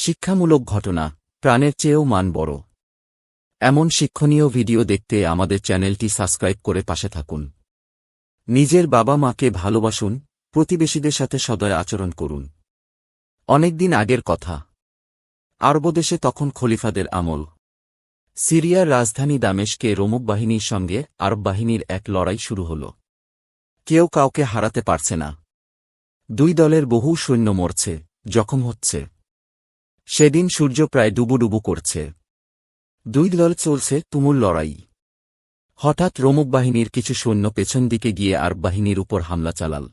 শিক্ষামূলক ঘটনা, প্রাণের চেয়েও মান বড়। এমন শিক্ষণীয় ভিডিও দেখতে আমাদের চ্যানেলটি সাবস্ক্রাইব করে পাশে থাকুন। নিজের বাবা মাকে ভালোবাসুন, প্রতিবেশীদের সাথে সদয় আচরণ করুন। অনেকদিন আগের কথা। আরব দেশে তখন খলিফাদের আমল। সিরিয়ার রাজধানী দামেশকে রোমক বাহিনীর সঙ্গে আরব বাহিনীর এক লড়াই শুরু হল। কেউ কাউকে হারাতে পারছে না। দুই দলের বহু সৈন্য মরছে, জখম হচ্ছে। সেদিন সূর্য প্রায় ডুবুডুবু করছে। দুই দল চলছে তুমুল লড়াই। হঠাৎ রোমক বাহিনীর কিছু সৈন্য পেছন দিকে গিয়ে আরব বাহিনীর উপর হামলা চালাল।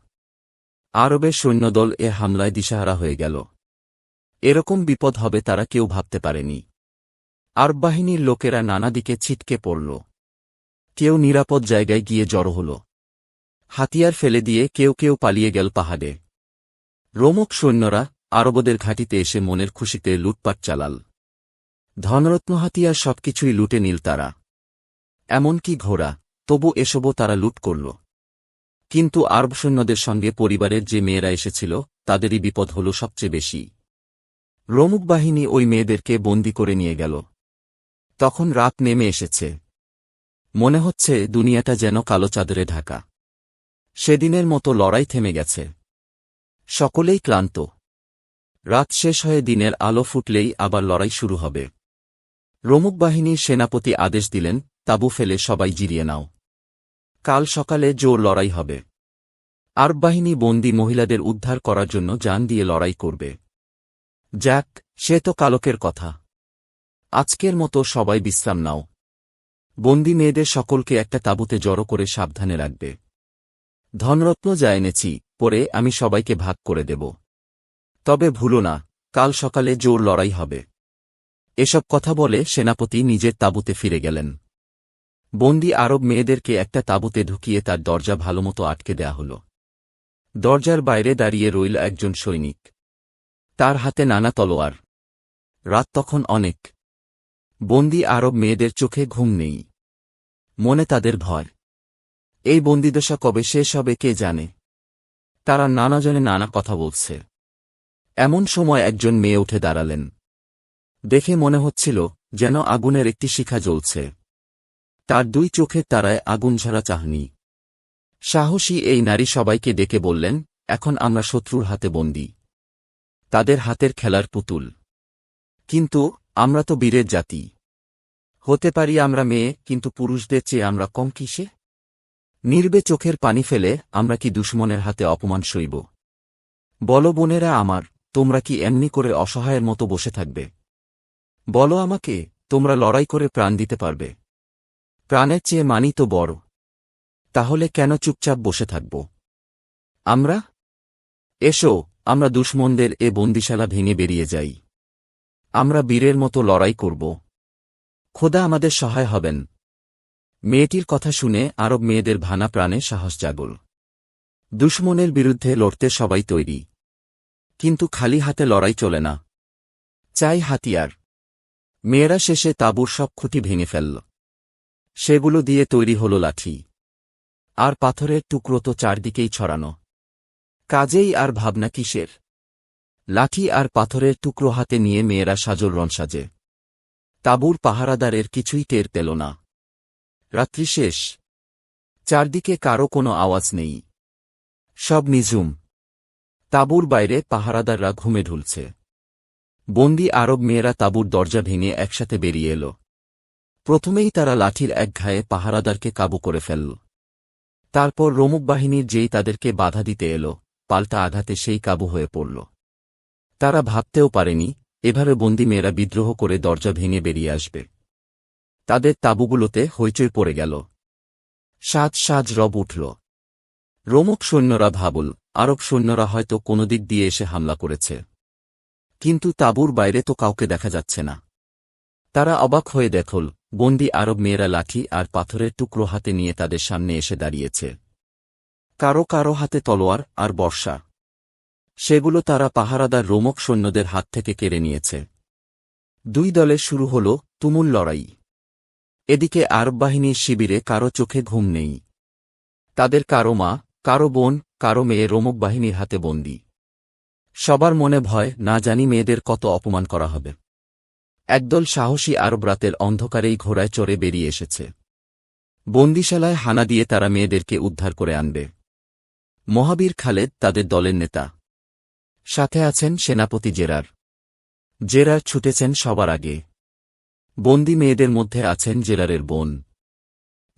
আরবের সৈন্যদল এ হামলায় দিশাহারা হয়ে গেল। এরকম বিপদ হবে তারা কেউ ভাবতে পারেনি। আরব বাহিনীর লোকেরা নানা দিকে ছিটকে পড়ল। কেউ নিরাপদ জায়গায় গিয়ে জড়ো হল। হাতিয়ার ফেলে দিয়ে কেউ কেউ পালিয়ে গেল পাহাড়ে। রোমক সৈন্যরা আরবদের ঘাঁটিতে এসে মনের খুশিতে লুটপাট চালাল। ধনরত্ন হাতিয়ার সবকিছুই লুটে নিল তারা। এমনকি ঘোড়া, তবু এসবও তারা লুট করল। কিন্তু আরব সৈন্যদের সঙ্গে পরিবারের যে মেয়েরা এসেছিল, তাদেরই বিপদ হল সবচেয়ে বেশি। রোমুক বাহিনী ওই মেয়েদেরকে বন্দি করে নিয়ে গেল। তখন রাত নেমে এসেছে। মনে হচ্ছে দুনিয়াটা যেন কালো চাদরে ঢাকা। সেদিনের মতো লড়াই থেমে গেছে। সকলেই ক্লান্ত। রাত শেষ হয়ে দিনের আলো ফুটলেই আবার লড়াই শুরু হবে। রোমুক বাহিনীর সেনাপতি আদেশ দিলেন, তাবু ফেলে সবাই জিরিয়ে নাও। কাল সকালে জোর লড়াই হবে। আরব বাহিনী বন্দী মহিলাদের উদ্ধার করার জন্য যান দিয়ে লড়াই করবে। যাক, সে তো কালকের কথা। আজকের মতো সবাই বিশ্রাম নাও। বন্দি মেয়েদের সকলকে একটা তাঁবুতে জড়ো করে সাবধানে রাখবে। ধনরত্ন যা এনেছি, পরে আমি সবাইকে ভাগ করে দেব। তবে ভুলো না, কাল সকালে জোর লড়াই হবে। এসব কথা বলে সেনাপতি নিজের তাঁবুতে ফিরে গেলেন। বন্দি আরব মেয়েদেরকে একটা তাঁবুতে ঢুকিয়ে তার দরজা ভালোমতো আটকে দেয়া হল। দরজার বাইরে দাঁড়িয়ে রইল একজন সৈনিক। তার হাতে নানা তলোয়ার। রাত তখন অনেক। বন্দি আরব মেয়েদের চোখে ঘুম নেই। মনে তাদের ভয়। এই বন্দিদশা কবে শেষ হবে কে জানে? তারা নানাজনে নানা কথা বলছে। এমন সময় একজন মেয়ে উঠে দাঁড়ালেন। দেখে মনে হচ্ছিল যেন আগুনের একটি শিখা জ্বলছে। তার দুই চোখের তারায় আগুন ঝরা চাহনি। সাহসী এই নারী সবাইকে ডেকে বললেন, এখন আমরা শত্রুর হাতে বন্দী। তাদের হাতের খেলার পুতুল। কিন্তু আমরা তো বীরের জাতি। হতে পারি আমরা মেয়ে, কিন্তু পুরুষদের চেয়ে আমরা কম কিসে? নির্বে চোখের পানি ফেলে আমরা কি দুশ্মনের হাতে অপমান সইব? বলো বোনেরা আমার তোমরা কি এমনি করে অসহায়ের মতো বসে থাকবে? বলো আমাকে, তোমরা লড়াই করে প্রাণ দিতে পারবে। প্রাণের চেয়ে মানি তো বড়। তাহলে কেন চুপচাপ বসে থাকব? আমরা? এসো, আমরা দুশ্মনদের এ বন্দিশালা ভেঙে বেরিয়ে যাই। আমরা বীরের মতো লড়াই করব। খোদা আমাদের সহায় হবেন। মেয়েটির কথা শুনে আরব মেয়েদের ভানা প্রাণে সাহস জাগল। দুশ্মনের বিরুদ্ধে লড়তে সবাই তৈরি। কিন্তু খালি হাতে লড়াই চলে না। চাই হাতিয়ার। মেয়েরা শেষে তাঁবুর সব খুঁটি ভেঙে ফেলল। সেগুলো দিয়ে তৈরি হল লাঠি। আর পাথরের টুকরো তো চারদিকেই ছড়ানো। কাজেই আর ভাবনা কিসের? লাঠি আর পাথরের টুকরো হাতে নিয়ে মেয়েরা সাজল রন সাজে তাঁবুর পাহারাদারের কিছুই টের পেল না। রাত্রি শেষ। চারদিকে কারও কোনো আওয়াজ নেই। সব নিঝুম। তাঁবুর বাইরে পাহারাদাররা ঘুমে ঢুলছে। বন্দি আরব মেয়েরা তাঁবুর দরজা ভেঙে একসাথে বেরিয়ে এল। প্রথমেই তারা লাঠির এক ঘায়ে পাহারাদারকে কাবু করে ফেলল। তারপর রোমুক বাহিনীর যেই তাদেরকে বাধা দিতে এল, পাল্টা আঘাতে সেই কাবু হয়ে পড়ল। তারা ভাবতেও পারেনি, এভাবে বন্দি মেয়েরা বিদ্রোহ করে দরজা ভেঙে বেরিয়ে আসবে। তাদের তাঁবুগুলোতে হইচই পড়ে গেল। সাজ সাজ রব উঠল। রোমক সৈন্যরা ভাবল আরব সৈন্যরা হয়তো কোনো দিক দিয়ে এসে হামলা করেছে। কিন্তু তাঁবুর বাইরে তো কাউকে দেখা যাচ্ছে না। তারা অবাক হয়ে দেখল, বন্দি আরব মেয়েরা লাঠি আর পাথরের টুকরো হাতে নিয়ে তাদের সামনে এসে দাঁড়িয়েছে। কারও কারও হাতে তলোয়ার আর বর্ষা। সেগুলো তারা পাহারাদার রোমক সৈন্যদের হাত থেকে কেড়ে নিয়েছে। দুই দলে শুরু হল তুমুল লড়াই। এদিকে আরব বাহিনীর শিবিরে কারও চোখে ঘুম নেই। তাদের কারও মা, কারও বোন কারও মেয়ে রোমক বাহিনীর হাতে বন্দী। সবার মনে ভয়, না জানি মেয়েদের কত অপমান করা হবে। একদল সাহসী আরব রাতের অন্ধকারেই ঘোড়ায় চড়ে বেরিয়ে এসেছে। বন্দিশালায় হানা দিয়ে তারা মেয়েদেরকে উদ্ধার করে আনবে। মহাবীর খালেদ তাদের দলের নেতা। সাথে আছেন সেনাপতি জেরার। জেরার ছুটেছেন সবার আগে। বন্দি মেয়েদের মধ্যে আছেন জেরারের বোন।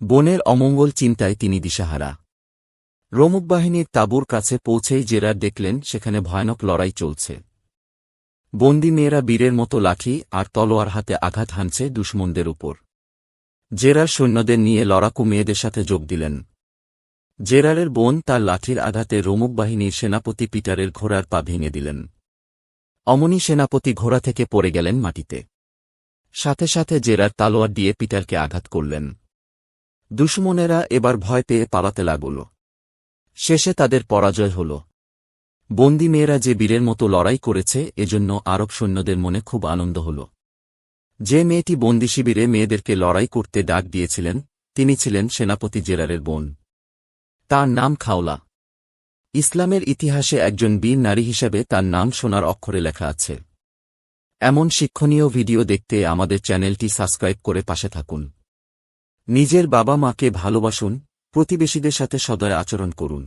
বোনের অমঙ্গল চিন্তায় তিনি দিশাহারা। রোমুক বাহিনীর তাঁবুর কাছে পৌঁছেই জেরার দেখলেন সেখানে ভয়ানক লড়াই চলছে। বন্দি মেয়েরা বীরের মতো লাঠি আর তলোয়ার হাতে আঘাত হানছে দুশ্মনদের উপর। জেরার সৈন্যদের নিয়ে লড়াকু মেয়েদের সাথে যোগ দিলেন। জেরারের বোন তার লাঠির আঘাতে রোমুক বাহিনীর সেনাপতি পিটারের ঘোড়ার পা ভেঙে দিলেন। অমনি সেনাপতি ঘোড়া থেকে পড়ে গেলেন মাটিতে। সাথে সাথে জেরার তালোয়ার দিয়ে পিটারকে আঘাত করলেন। দুশ্মনেরা এবার ভয় পেয়ে পালাতে লাগল। শেষে তাদের পরাজয় হল। বন্দি মেয়েরা যে বীরের মতো লড়াই করেছে, এজন্য আরব সৈন্যদের মনে খুব আনন্দ হল। যে মেয়েটি বন্দি শিবিরে মেয়েদেরকে লড়াই করতে ডাক দিয়েছিলেন, তিনি ছিলেন সেনাপতি জেরারের বোন। তার নাম খাওলা। ইসলামের ইতিহাসে একজন বীর নারী হিসেবে তার নাম সোনার অক্ষরে লেখা আছে। এমন শিক্ষণীয় ভিডিও দেখতে আমাদের চ্যানেলটি সাবস্ক্রাইব করে পাশে থাকুন। নিজের বাবা মাকে ভালোবাসুন প্রতিবেশীদের সাথে সদয় আচরণ করুন।